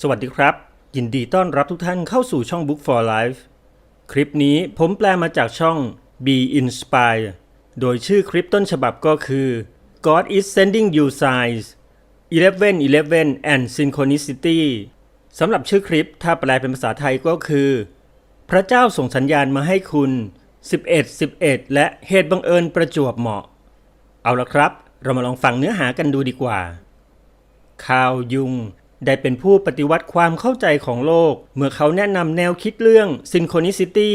สวัสดีครับ ยินดีต้อนรับทุกท่านเข้าสู่ช่อง Book for Life คลิปนี้ผมแปลมาจากช่อง Be Inspired โดยชื่อคลิปต้นฉบับก็คือ God is sending you signs 11 11 and synchronicity สำหรับชื่อคลิปถ้าแปลเป็นภาษาไทยก็คือ พระเจ้าส่งสัญญาณมาให้คุณ 11 11 และเหตุบังเอิญประจวบเหมาะ เอาละครับ เรามาลองฟังเนื้อหากันดูดีกว่าคาวยุง ได้เป็นผู้ปฏิวัติความเข้าใจของโลก เมื่อเขาแนะนำแนวคิดเรื่อง Synchronicity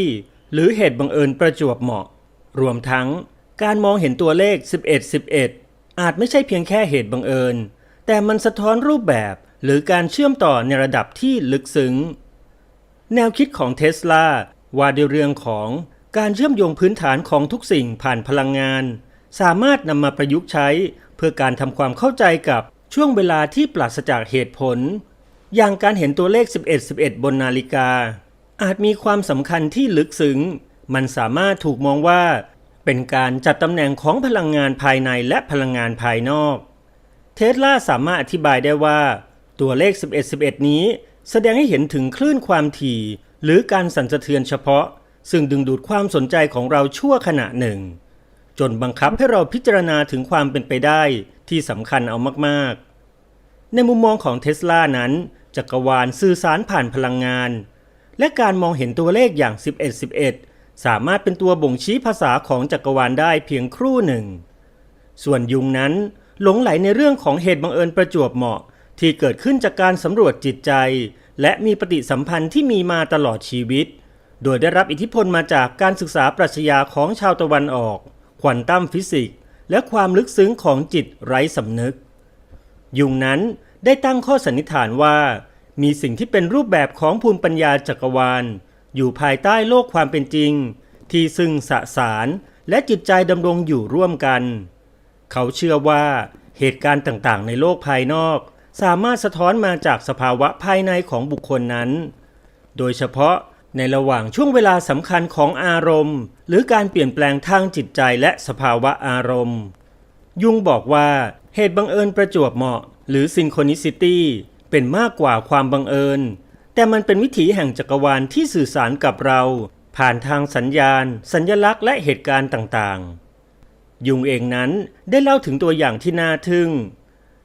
หรือเหตุบังเอิญประจวบเหมาะ รวมทั้งการมองเห็นตัวเลข 11 11 อาจไม่ใช่เพียงแค่เหตุบังเอิญ แต่มันสะท้อนรูปแบบหรือการเชื่อมต่อในระดับที่ลึกซึ้ง แนวคิดของเทสลาว่าด้วยเรื่องของการเชื่อมโยงพื้นฐานของทุกสิ่งผ่านพลังงาน สามารถนำมาประยุกต์ใช้ เพื่อการทำความเข้าใจกับ ช่วงเวลาที่ปราศจากเหตุผล อย่างการเห็นตัวเลข 11 11 บนนาฬิกา อาจมีความสำคัญที่ลึกซึ้ง มันสามารถถูกมองว่า เป็นการจัดตำแหน่งของพลังงานภายในและพลังงานภายนอก เทสลาสามารถอธิบายได้ว่า ตัวเลข 11 11 นี้ แสดงให้เห็นถึงคลื่นความถี่ หรือการสั่นสะเทือนเฉพาะ ซึ่งดึงดูดความสนใจของเราชั่วขณะหนึ่ง จนบังคับให้เราพิจารณาถึงความเป็นไปได้ ที่สำคัญเอามากๆ ในมุมมองของเทสลานั้น จักรวาลสื่อสารผ่านพลังงาน และการมองเห็นตัวเลขอย่าง 11 11 สามารถเป็นตัวบ่งชี้ภาษาของจักรวาลได้เพียงครู่หนึ่ง ส่วนยุงนั้นหลงไหลในเรื่องของเหตุบังเอิญประจวบเหมาะที่เกิดขึ้นจากการสำรวจจิตใจ และมีปฏิสัมพันธ์ที่มีมาตลอดชีวิต โดยได้รับอิทธิพลมาจากการศึกษาปรัชญาของชาวตะวันออก ควอนตัมฟิสิกส์ และความลึกซึ้งของจิตไร้สำนึก ยุงนั้นได้ตั้งข้อสันนิษฐานว่า มีสิ่งที่เป็นรูปแบบของภูมิปัญญาจักรวาล อยู่ภายใต้โลกความเป็นจริง ที่ซึ่งสสารและจิตใจดำรงอยู่ร่วมกัน เขาเชื่อว่าเหตุการณ์ต่างๆ ในโลกภายนอก สามารถสะท้อนมาจากสภาวะภายในของบุคคลนั้น โดยเฉพาะในระหว่างช่วงเวลาสำคัญของอารมณ์ หรือการเปลี่ยนแปลงทางจิตใจและสภาวะอารมณ์ ยุงบอกว่าเหตุบังเอิญประจวบเหมาะ หรือ synchronicity เป็นมากกว่าความบังเอิญ แต่มันเป็นวิถีแห่งจักรวาลที่สื่อสารกับเรา ผ่านทางสัญญาณ สัญญลักษณ์และเหตุการณ์ต่างๆ ยุงเองนั้นได้เล่าถึงตัวอย่างที่น่าทึ่ง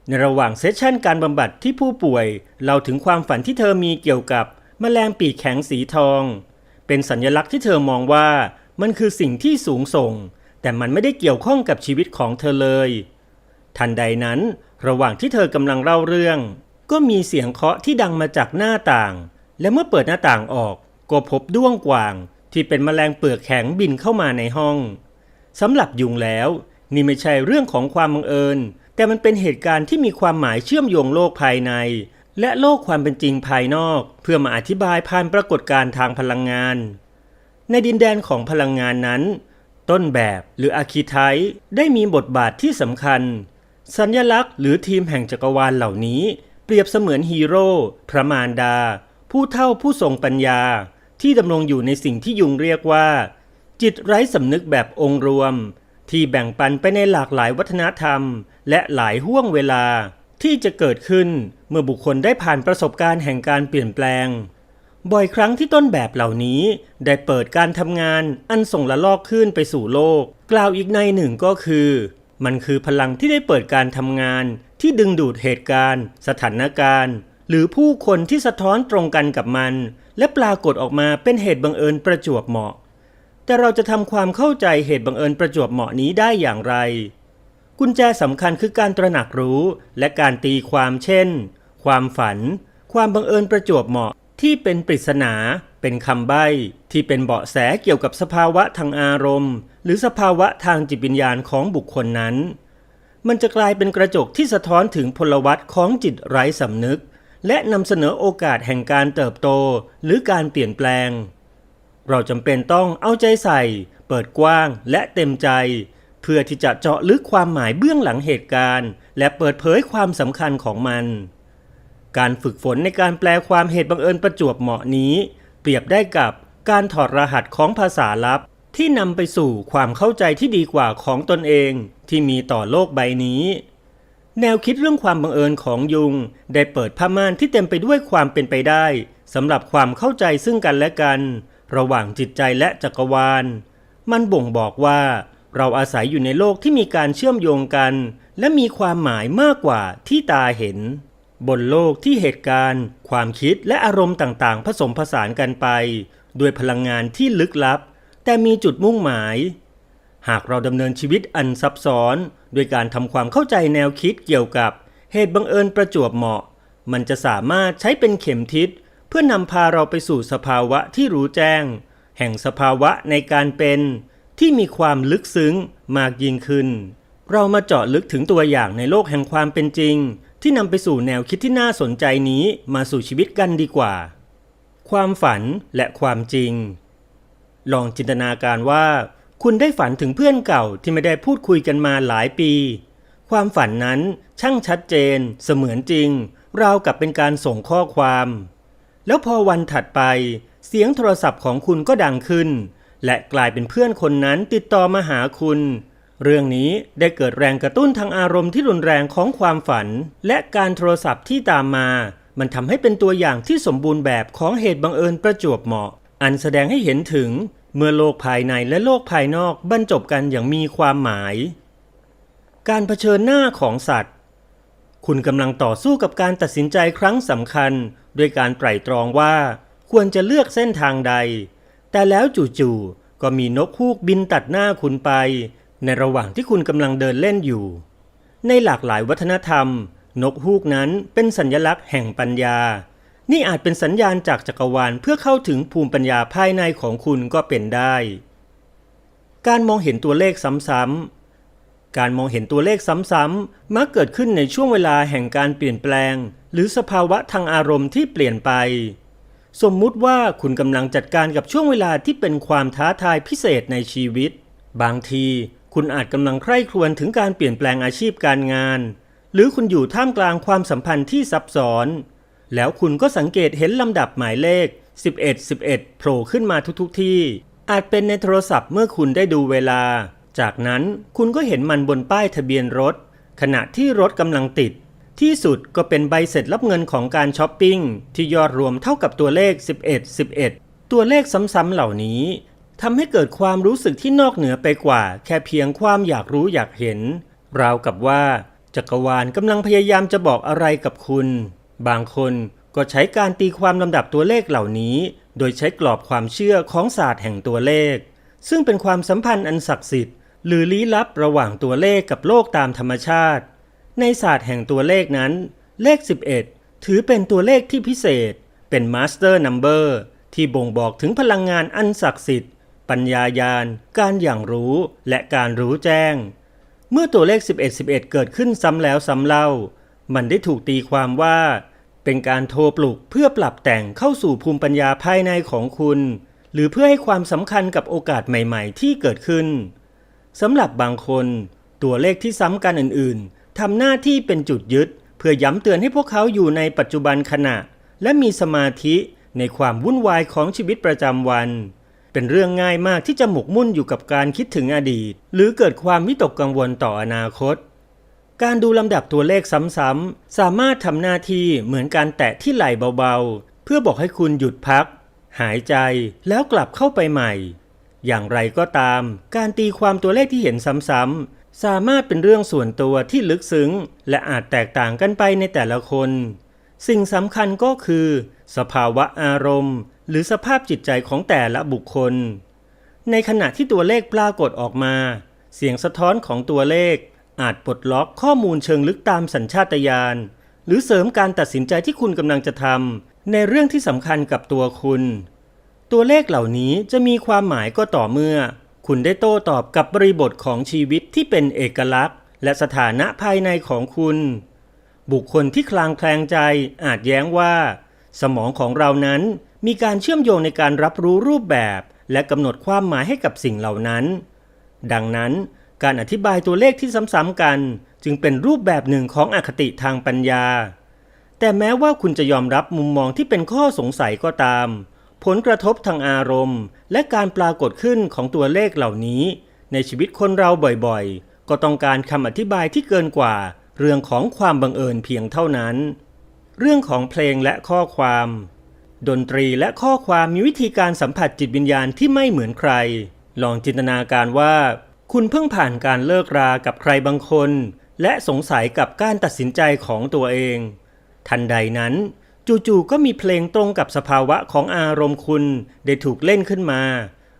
ในระหว่างเซสชั่นการบำบัดที่ผู้ป่วยเล่าถึงความฝันที่เธอมีเกี่ยวกับแมลงปีกแข็งสีทอง เป็นสัญลักษณ์ที่เธอมองว่า มันคือสิ่งที่สูงส่ง แต่มันไม่ได้เกี่ยวข้องกับชีวิตของเธอเลย ทันใดนั้น ระหว่างที่เธอกำลังเล่าเรื่อง ก็มีเสียงเคาะที่ดังมาจากหน้าต่าง และเมื่อเปิดหน้าต่างออก ก็พบด้วงกวาง ที่เป็นแมลงเปลือกแข็งบินเข้ามาในห้องสำหรับยุงแล้ว นี่ไม่ใช่เรื่องของความบังเอิญ แต่มันเป็นเหตุการณ์ที่มีความหมายเชื่อมโยงโลกภายใน และโลกความเป็นจริงภายนอก เพื่อมาอธิบายผ่านปรากฏการณ์ทางพลังงาน ในดินแดนของพลังงานนั้น ต้นแบบหรืออาคีไทป์ได้มีบทบาทที่สำคัญ สัญลักษณ์หรือทีมแห่งจักรวาลเหล่านี้ เปรียบเสมือนฮีโร่พระมารดา ผู้เท่าผู้ทรงปัญญา ที่ดำรงอยู่ในสิ่งที่ยุงเรียกว่า จิตไร้สำนึกแบบองค์รวม ที่แบ่งปันไปในหลากหลายวัฒนธรรม และหลายห่วงเวลาที่จะเกิดขึ้นเมื่อบุคคลได้ผ่านประสบการณ์แห่งการเปลี่ยนแปลง บ่อยครั้งที่ต้นแบบเหล่านี้ได้เปิดการทำงานอันส่งละลอกขึ้นไปสู่โลก กล่าวอีกในหนึ่งก็คือ มันคือพลังที่ได้เปิดการทำงาน ที่ดึงดูดเหตุการณ์ สถานการณ์ หรือผู้คนที่สะท้อนตรงกันกับมัน และปรากฏออกมาเป็นเหตุบังเอิญประจวบเหมาะ แต่เราจะทำความเข้าใจเหตุบังเอิญประจวบเหมาะนี้ได้อย่างไร กุญแจสำคัญคือการตระหนักรู้และการตีความเช่น ความฝัน ความบังเอิญประจวบเหมาะ ที่เป็นปริศนาเป็นคำใบ้ที่เป็นเบาะแสเกี่ยวกับสภาวะทางอารมณ์ หรือสภาวะทางจิตวิญญาณของบุคคลนั้น มันจะกลายเป็นกระจกที่สะท้อนถึงพลวัตของจิตไร้สำนึก และนำเสนอโอกาสแห่งการเติบโตหรือการเปลี่ยนแปลง เราจำเป็นต้องเอาใจใส่ เปิดกว้างและเต็มใจ เพื่อที่จะเจาะลึกความหมายเบื้องหลังเหตุการณ์ และเปิดเผยความสำคัญของมัน การฝึกฝนในการแปลความเหตุบังเอิญประจวบเหมาะนี้ เปรียบได้กับการถอดรหัสของภาษาลับ ที่นำไปสู่ความเข้าใจที่ดีกว่าของตนเองที่มีต่อโลกใบนี้ แนวคิดเรื่องความบังเอิญของยุง ได้เปิดผ้าม่านที่เต็มไปด้วยความเป็นไปได้สำหรับความเข้าใจซึ่งกันและกัน ระหว่างจิตใจและจักรวาล มันบ่งบอกว่า เราอาศัยอยู่ในโลกที่มีการเชื่อมโยงกัน และมีความหมายมากกว่าที่ตาเห็น บนโลกที่เหตุการณ์ ความคิดและอารมณ์ต่างๆ ผสมผสานกันไป ด้วยพลังงานที่ลึกลับ แต่มีจุดมุ่งหมาย หากเราดำเนินชีวิตอันซับซ้อนด้วยการทำความเข้าใจแนวคิดเกี่ยวกับ เหตุบังเอิญประจวบเหมาะ มันจะสามารถใช้เป็นเข็มทิศ เพื่อนำพาเราไปสู่สภาวะที่รู้แจ้ง แห่งสภาวะในการเป็น ที่มีความลึกซึ้งมากยิ่งขึ้น เรามาเจาะลึกถึงตัวอย่างในโลกแห่งความเป็นจริง ที่นำไปสู่แนวคิดที่น่าสนใจนี้มาสู่ชีวิตกันดีกว่า ความฝันและความจริง ลองจินตนาการว่า คุณได้ฝันถึงเพื่อนเก่าที่ไม่ได้พูดคุยกันมาหลายปี ความฝันนั้นช่างชัดเจน เสมือนจริง ราวกับเป็นการส่งข้อความ แล้วพอวันถัดไป เสียงโทรศัพท์ของคุณก็ดังขึ้น และกลายเป็นเพื่อนคนนั้นติดต่อมาหาคุณ เรื่องนี้ได้เกิดแรงกระตุ้นทางอารมณ์ที่รุนแรงของความฝัน และการโทรศัพท์ที่ตามมา มันทำให้เป็นตัวอย่างที่สมบูรณ์แบบของเหตุบังเอิญประจวบเหมาะ อันแสดงให้เห็นถึงเมื่อโลกภายในและโลกภายนอกบรรจบกันอย่างมีความหมาย การเผชิญหน้าของสัตว์ คุณกำลังต่อสู้กับการตัดสินใจครั้งสำคัญ ด้วยการไตร่ตรองว่า ควรจะเลือกเส้นทางใด แต่แล้วจู่ๆก็มีนกฮูกบินตัดหน้าคุณไป ในระหว่างที่คุณกำลังเดินเล่นอยู่ ในหลากหลายวัฒนธรรม นกฮูกนั้นเป็นสัญลักษณ์แห่งปัญญา นี่อาจเป็นสัญญาณจากจักรวาลเพื่อเข้าถึงภูมิปัญญาภายในของคุณก็เป็นได้ การมองเห็นตัวเลขซ้ำๆ การมองเห็นตัวเลขซ้ำๆ มักเกิดขึ้นในช่วงเวลาแห่งการเปลี่ยนแปลง หรือสภาวะทางอารมณ์ที่เปลี่ยนไป สมมุติว่าคุณกำลังจัดการกับช่วงเวลาที่เป็นความท้าทายพิเศษในชีวิต บางที คุณอาจกำลังใคร่ครวญถึงการเปลี่ยนแปลงอาชีพการงาน หรือคุณอยู่ท่ามกลางความสัมพันธ์ที่ซับซ้อน แล้วคุณก็สังเกตเห็นลำดับหมายเลข 11 11 โผล่ขึ้นมาทุกๆที่ อาจเป็นในโทรศัพท์เมื่อคุณได้ดูเวลา จากนั้นคุณก็เห็นมันบนป้ายทะเบียนรถ ขณะที่รถกำลังติด ที่สุดก็เป็นใบเสร็จรับเงินของการช้อปปิ้งที่ยอดรวมเท่ากับตัวเลข 11 11 ตัวเลขซ้ำๆเหล่านี้ ทำให้เกิดความรู้สึกที่นอกเหนือไปกว่า แค่เพียงความอยากรู้อยากเห็น ราวกับว่า จักรวาลกำลังพยายามจะบอกอะไรกับคุณ บางคนก็ใช้การตีความลำดับตัวเลขเหล่านี้ โดยใช้กรอบความเชื่อของศาสตร์แห่งตัวเลข ซึ่งเป็นความสัมพันธ์อันศักดิ์สิทธิ์หรือลี้ลับระหว่างตัวเลขกับโลกตามธรรมชาติ ในศาสตร์แห่งตัวเลขนั้น เลข 11 ถือเป็นตัวเลขที่พิเศษ เป็นมาสเตอร์นัมเบอร์ที่บ่งบอกถึงพลังงานอันศักดิ์สิทธิ์ ปัญญายาณ การอย่างรู้ และการรู้แจ้ง เมื่อตัวเลข 11 11 เกิดขึ้นซ้ำแล้วซ้ำเล่า มันได้ถูกตีความว่า เป็นการโทรปลุกเพื่อปรับแต่งเข้าสู่ภูมิปัญญาภายในของคุณ หรือเพื่อให้ความสำคัญกับโอกาสใหม่ ๆ ที่เกิดขึ้นสำหรับบางคน ตัวเลขที่ซ้ำกันอื่น ๆทำหน้าที่เป็นจุดยึด เพื่อย้ำเตือนให้พวกเขาอยู่ในปัจจุบันขณะ และมีสมาธิในความวุ่นวายของชีวิตประจำวัน เป็นเรื่องง่ายมากที่จะหมกมุ่นอยู่กับการคิดถึงอดีต หรือเกิดความวิตกกังวลต่ออนาคต การดูลำดับตัวเลขซ้ำๆสามารถทำหน้าที่เหมือนการแตะที่ไหล่เบาๆ เพื่อบอกให้คุณหยุดพัก หายใจแล้วกลับเข้าไปใหม่ อย่างไรก็ตาม การตีความตัวเลขที่เห็นซ้ำๆสามารถเป็นเรื่องส่วนตัวที่ลึกซึ้ง และอาจแตกต่างกันไปในแต่ละคน สิ่งสำคัญก็คือ สภาวะอารมณ์ หรือสภาพจิตใจของแต่ละบุคคล ในขณะที่ตัวเลขปรากฏออกมา เสียงสะท้อนของตัวเลข อาจปลดล็อกข้อมูลเชิงลึกตามสัญชาตญาณหรือเสริมการตัดสินใจที่คุณกำลังจะทำในเรื่องที่สำคัญกับตัวคุณ ตัวเลขเหล่านี้จะมีความหมายก็ต่อเมื่อ คุณได้โต้ตอบกับบริบทของชีวิตที่เป็นเอกลักษณ์ และสถานะภายในของคุณ บุคคลที่คลางแคลงใจอาจแย้งว่า สมองของเรานั้นมีการเชื่อมโยงในการรับรู้รูปแบบ และกำหนดความหมายให้กับสิ่งเหล่านั้น ดังนั้นการอธิบายตัวเลขที่ซ้ำๆกัน จึงเป็นรูปแบบหนึ่งของอคติทางปัญญา แต่แม้ว่าคุณจะยอมรับมุมมองที่เป็นข้อสงสัยก็ตาม ผลกระทบทางอารมณ์ และการปรากฏขึ้นของตัวเลขเหล่านี้ ในชีวิตคนเราบ่อยๆ ก็ต้องการคำอธิบายที่เกินกว่า เรื่องของความบังเอิญเพียงเท่านั้น เรื่องของเพลงและข้อความ ดนตรีและข้อความมีวิธีการสัมผัสจิตวิญญาณที่ไม่เหมือนใคร ลองจินตนาการว่า คุณเพิ่งผ่านการเลิกรากับใครบางคน และสงสัยกับการตัดสินใจของตัวเอง ทันใดนั้น จู่ๆก็มีเพลงตรงกับสภาวะของอารมณ์คุณได้ถูกเล่นขึ้นมา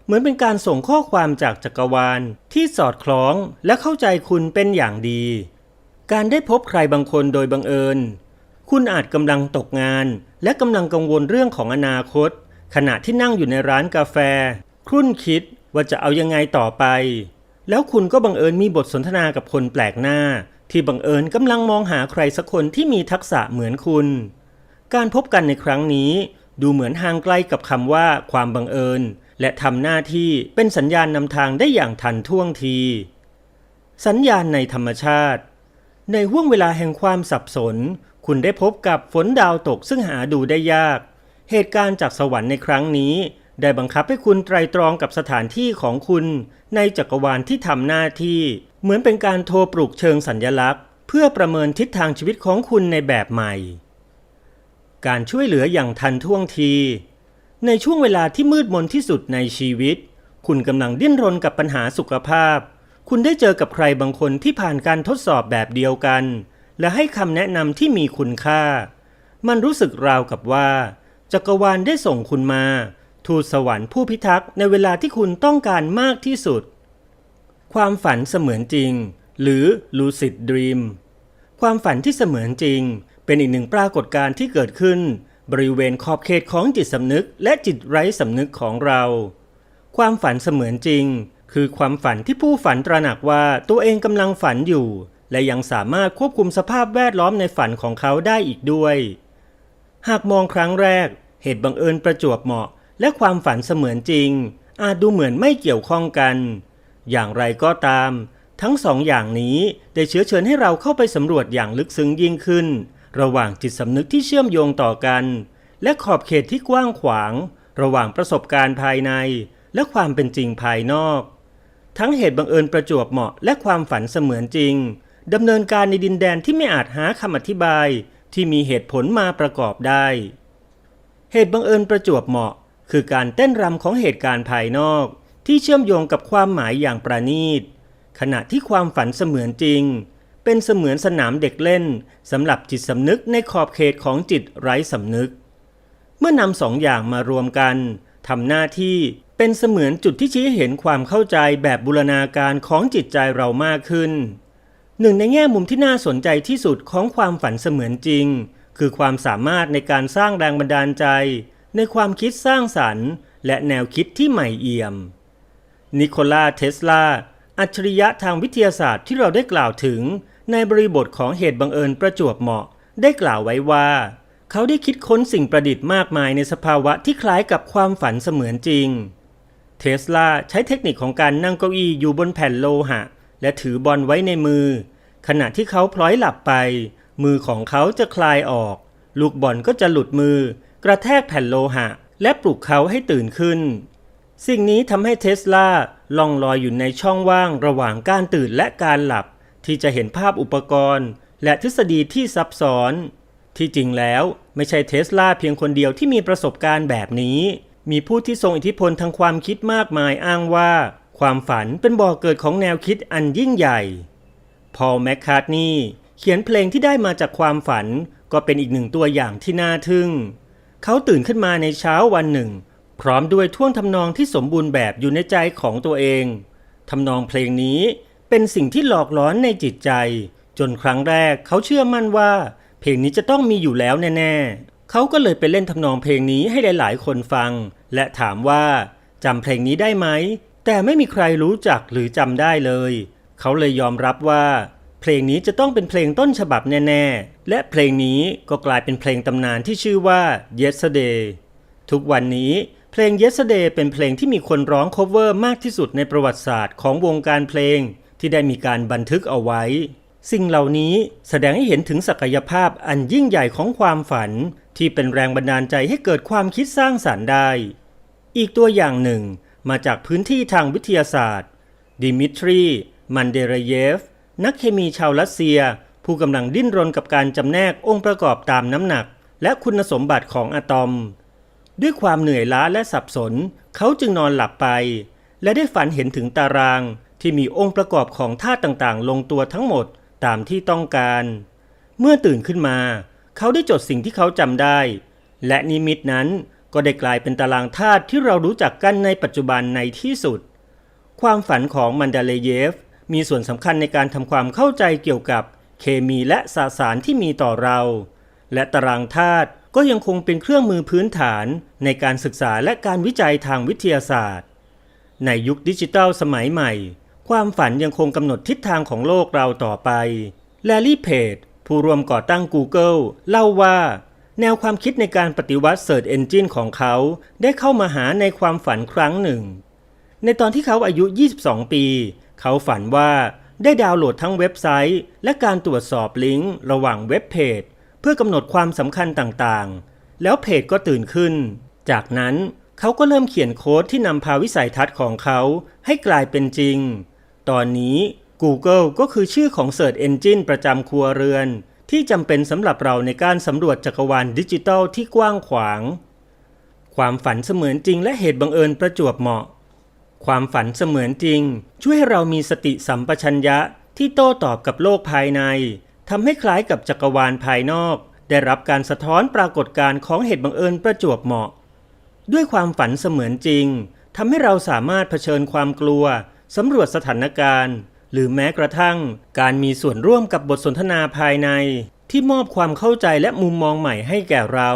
เหมือนเป็นการส่งข้อความจากจักรวาลที่สอดคล้องและเข้าใจคุณเป็นอย่างดี การได้พบใครบางคนโดยบังเอิญ คุณอาจกำลังตกงาน และกำลังกังวลเรื่องของอนาคต ขณะที่นั่งอยู่ในร้านกาแฟ ครุ่นคิดว่าจะเอายังไงต่อไป แล้วคุณก็บังเอิญมีบทสนทนากับคนแปลกหน้า ที่บังเอิญกำลังมองหาใครสักคนที่มีทักษะเหมือนคุณ การพบกันในครั้งนี้ ดูเหมือนห่างไกลกับคำว่าความบังเอิญ และทำหน้าที่เป็นสัญญาณนำทางได้อย่างทันท่วงที สัญญาณในธรรมชาติ ในห่วงเวลาแห่งความสับสน คุณได้พบกับฝนดาวตกซึ่งหาดูได้ยาก เหตุการณ์จากสวรรค์ในครั้งนี้ ได้บังคับให้คุณไตรตรองกับสถานที่ของคุณ ในจักรวาลที่ทำหน้าที่ เหมือนเป็นการโทรปลุกเชิงสัญญลักษณ์ เพื่อประเมินทิศทางชีวิตของคุณในแบบใหม่ การช่วยเหลืออย่างทันท่วงที ในช่วงเวลาที่มืดมนที่สุดในชีวิต คุณกำลังดิ้นรนกับปัญหาสุขภาพ คุณได้เจอกับใครบางคนที่ผ่านการทดสอบแบบเดียวกัน และให้คำแนะนำที่มีคุณค่า มันรู้สึกราวกับว่า จักรวาลได้ส่งคุณมา ทูตสวรรค์ผู้พิทักษ์ในเวลาที่คุณต้องการมากที่สุด ความฝันเสมือนจริง หรือ lucid dream ความฝันที่เสมือนจริง เป็นอีกหนึ่งปรากฏการณ์ที่เกิดขึ้น บริเวณขอบเขตของจิตสำนึก และจิตไร้สำนึกของเรา ความฝันเสมือนจริง คือความฝันที่ผู้ฝันตระหนักว่าตัวเองกำลังฝันอยู่ และยังสามารถควบคุมสภาพแวดล้อมในฝันของเขาได้อีกด้วย หากมองครั้งแรก เหตุบังเอิญประจวบเหมาะ และความฝันเสมือนจริง อาจดูเหมือนไม่เกี่ยวข้องกัน อย่างไรก็ตาม ทั้งสองอย่างนี้ได้เชื้อเชิญให้เราเข้าไปสำรวจอย่างลึกซึ้งยิ่งขึ้น ระหว่างจิตสำนึกที่เชื่อมโยงต่อกัน และขอบเขตที่กว้างขวาง ระหว่างประสบการณ์ภายใน และความเป็นจริงภายนอก ทั้งเหตุบังเอิญประจวบเหมาะและความฝันเสมือนจริง ดำเนินการในดินแดนที่ไม่อาจหาคำอธิบายที่มีเหตุผลมาประกอบได้ เหตุบังเอิญประจวบเหมาะ คือการเต้นรำของเหตุการณ์ภายนอก ที่เชื่อมโยงกับความหมายอย่างประณีต ขณะที่ความฝันเสมือนจริง เป็นเสมือนสนามเด็กเล่นสำหรับจิตสำนึกในขอบเขตของจิตไร้สำนึก เมื่อนำสองอย่างมารวมกันทำหน้าที่เป็นเสมือนจุดที่ชี้เห็นความเข้าใจแบบบูรณาการของจิตใจเรามากขึ้น หนึ่งในแง่มุมที่น่าสนใจที่สุดของความฝันเสมือนจริง คือความสามารถในการสร้างแรงบันดาลใจ ในความคิดสร้างสรรค์ และแนวคิดที่ใหม่เอี่ยม นิโคลาเทสลา อัจฉริยะทางวิทยาศาสตร์ที่เราได้กล่าวถึง ในบริบทของเหตุบังเอิญประจวบเหมาะ ได้กล่าวไว้ว่า เขาได้คิดค้นสิ่งประดิษฐ์มากมายในสภาวะที่คล้ายกับความฝันเสมือนจริง เทสลาใช้เทคนิคของการนั่งเก้าอี้อยู่บนแผ่นโลหะ และถือบอลไว้ในมือ ขณะที่เขาพลอยหลับไป มือของเขาจะคลายออก ลูกบอลก็จะหลุดมือ กระแทกแผ่นโลหะ และปลุกเขาให้ตื่นขึ้น สิ่งนี้ทำให้เทสลาล่องลอยอยู่ในช่องว่างระหว่างการตื่นและการหลับ ที่จะเห็นภาพอุปกรณ์ และทฤษฎีที่ซับซ้อน ที่จริงแล้วไม่ใช่เทสลาเพียงคนเดียวที่มีประสบการณ์แบบนี้มีผู้ที่ทรงอิทธิพลทางความคิดมากมายอ้างว่า ความฝันเป็นบ่อกเกิดของแนวคิดอันยิ่งใหญ่ พอลแมคคาร์ทนีย์เขียนเพลงที่ได้มาจากความฝันก็เป็นอีกหนึ่งตัวอย่างที่น่าทึ่ง เขาตื่นขึ้นมาในเช้าวันหนึ่ง พร้อมด้วยท่วงทำนองที่สมบูรณ์แบบอยู่ในใจของตัวเองทำนองเพลงนี้เป็นสิ่งที่หลอกล้อนในจิตใจ จนครั้งแรกเขาเชื่อมั่นว่า เพลงนี้จะต้องมีอยู่แล้วแน่ๆ เขาก็เลยไปเล่นทำนองเพลงนี้ให้หลายๆ คนฟัง และถามว่าจำเพลงนี้ได้ไหม แต่ไม่มีใครรู้จักหรือจำได้เลย เขาเลยยอมรับว่า เพลงนี้จะต้องเป็นเพลงต้นฉบับแน่ๆ และเพลงนี้ก็กลายเป็นเพลงตำนานที่ชื่อว่า Yesterday ทุกวันนี้เพลง Yesterday เป็นเพลงที่มีคนร้อง cover มากที่สุดในประวัติศาสตร์ของวงการเพลง ที่ได้มีการบันทึกเอาไว้ สิ่งเหล่านี้แสดงให้เห็นถึงศักยภาพอันยิ่งใหญ่ของความฝัน ที่เป็นแรงบันดาลใจให้เกิดความคิดสร้างสารรค์ได้ อีกตัวอย่างหนึ่ง มาจากพื้นที่ทางวิทยาศาสตร์ ดิมิทรี มันเดรเยฟ นักเคมีชาวรัสเซีย ผู้กำลังดิ้นรนกับการจำแนกองค์ประกอบตามน้ำหนัก และคุณสมบัติของอะตอม ด้วยความเหนื่อยล้าและสับสน เขาจึงนอนหลับไป และได้ฝันเห็นถึงตารางที่มีองค์ประกอบของธาตุต่างๆ ลงตัวทั้งหมดตามที่ต้องการ เมื่อตื่นขึ้นมา เขาได้จดสิ่งที่เขาจำได้ และนิมิตนั้น ก็ได้กลายเป็นตารางธาตุที่เรารู้จักกันในปัจจุบันในที่สุด ความฝันของมันเดเลเยฟมีส่วนสำคัญในการทำความเข้าใจเกี่ยวกับเคมีและสสารที่มีต่อเรา และตารางธาตุก็ยังคงเป็นเครื่องมือพื้นฐานในการศึกษาและการวิจัยทางวิทยาศาสตร์ ในยุคดิจิทัลสมัยใหม่ ความฝันยังคงกำหนดทิศทางของโลกเราต่อไปแลลี่เพจผู้รวมก่อตั้ง Google เล่าว่า แนวความคิดในการปฏิวัติ Search Engine ของเขาได้เข้ามาหาในความฝันครั้งหนึ่ง ในตอนที่เขาอายุ 22 ปี เขาฝันว่าได้ดาวน์โหลดทั้งเว็บไซต์ และการตรวจสอบลิงก์ระหว่างเว็บเพจ เพื่อกำหนดความสำคัญต่างๆ แล้วเพจก็ตื่นขึ้น จากนั้นเขาก็เริ่มเขียนโค้ดที่นำพาวิสัยทัศน์ของเขาให้กลายเป็นจริง ตอนนี้ Google ก็คือชื่อของ Search Engine ประจำครัวเรือน ที่จำเป็นสำหรับเราในการสำรวจจักรวาลดิจิทัลที่กว้างขวาง ความฝันเสมือนจริงและเหตุบังเอิญประจวบเหมาะ ความฝันเสมือนจริง ช่วยให้เรามีสติสัมปชัญญะที่โต้ตอบกับโลกภายในทำให้คล้ายกับจักรวาลภายนอก ได้รับการสะท้อนปรากฏการณ์ของเหตุบังเอิญประจวบเหมาะ ด้วยความฝันเสมือนจริงทำให้เราสามารถเผชิญความกลัวสำรวจสถานการณ์ หรือแม้กระทั่ง การมีส่วนร่วมกับบทสนทนาภายใน ที่มอบความเข้าใจและมุมมองใหม่ให้แก่เรา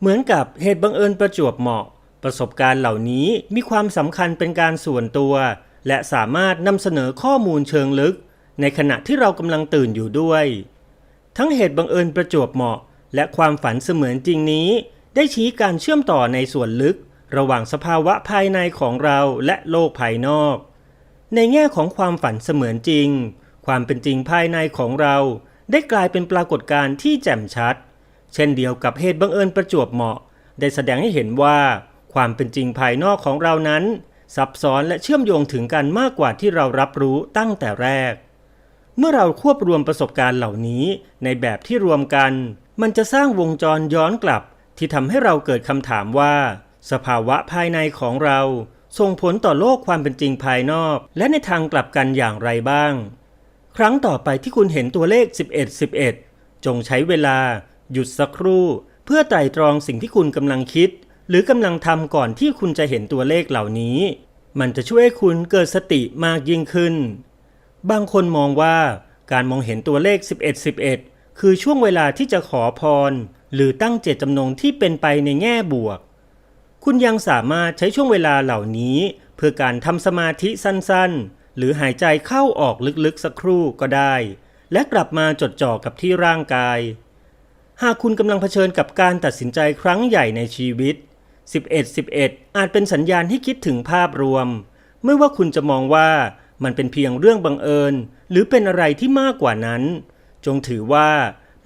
เหมือนกับเหตุบังเอิญประจวบเหมาะ ประสบการณ์เหล่านี้มีความสำคัญเป็นการส่วนตัว และสามารถนำเสนอข้อมูลเชิงลึก ในขณะที่เรากำลังตื่นอยู่ด้วย ทั้งเหตุบังเอิญประจวบเหมาะ และความฝันเสมือนจริงนี้ ได้ชี้การเชื่อมต่อในส่วนลึก ระหว่างสภาวะภายในของเราและโลกภายนอก ในแง่ของความฝันเสมือนจริง ความเป็นจริงภายในของเรา ได้กลายเป็นปรากฏการณ์ที่แจ่มชัด เช่นเดียวกับเหตุบังเอิญประจวบเหมาะ ได้แสดงให้เห็นว่า ความเป็นจริงภายนอกของเรานั้น ซับซ้อนและเชื่อมโยงถึงกันมากกว่าที่เรารับรู้ตั้งแต่แรก เมื่อเราควบรวมประสบการณ์เหล่านี้ ในแบบที่รวมกัน มันจะสร้างวงจรย้อนกลับ ที่ทำให้เราเกิดคำถามว่า สภาวะภายในของเรา ส่งผลต่อโลกความเป็นจริงภายนอก และในทางกลับกันอย่างไรบ้าง ครั้งต่อไปที่คุณเห็นตัวเลข 11 11 จงใช้เวลา หยุดสักครู่ เพื่อไตร่ตรองสิ่งที่คุณกำลังคิด หรือกำลังทำก่อนที่คุณจะเห็นตัวเลขเหล่านี้ มันจะช่วยให้คุณเกิดสติมากยิ่งขึ้น บางคนมองว่าการมองเห็นตัวเลข 11 11 คือช่วงเวลาที่จะขอพร หรือตั้งเจตจำนงที่เป็นไปในแง่บวก คุณยังสามารถใช้ช่วงเวลาเหล่านี้ เพื่อการทำสมาธิสั้นๆ หรือหายใจเข้าออกลึกๆสักครู่ก็ได้ และกลับมาจดจ่อกับที่ร่างกาย หากคุณกำลังเผชิญกับการตัดสินใจครั้งใหญ่ในชีวิต 11 11 อาจเป็นสัญญาณให้คิดถึงภาพรวม ไม่ว่าคุณจะมองว่ามันเป็นเพียงเรื่องบังเอิญ หรือเป็นอะไรที่มากกว่านั้น จงถือว่า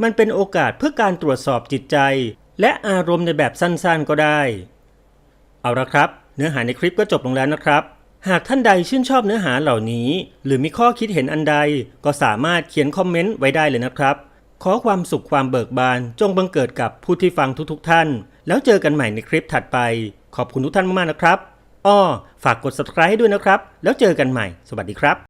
มันเป็นโอกาสเพื่อการตรวจสอบจิตใจ และอารมณ์ในแบบสั้นๆก็ได้ เอาละครับ เนื้อหาในคลิปก็จบลงแล้วนะครับ หากท่านใดชื่นชอบเนื้อหาเหล่านี้ หรือมีข้อคิดเห็นอันใด ก็สามารถเขียนคอมเมนต์ไว้ได้เลยนะครับ ขอความสุขความเบิกบาน จงบังเกิดกับผู้ที่ฟังทุกๆ ท่าน แล้วเจอกันใหม่ในคลิปถัดไป ขอบคุณทุกท่านมากๆนะครับอ้อฝากกด subscribe ให้ด้วยนะครับ แล้วเจอกันใหม่ สวัสดีครับ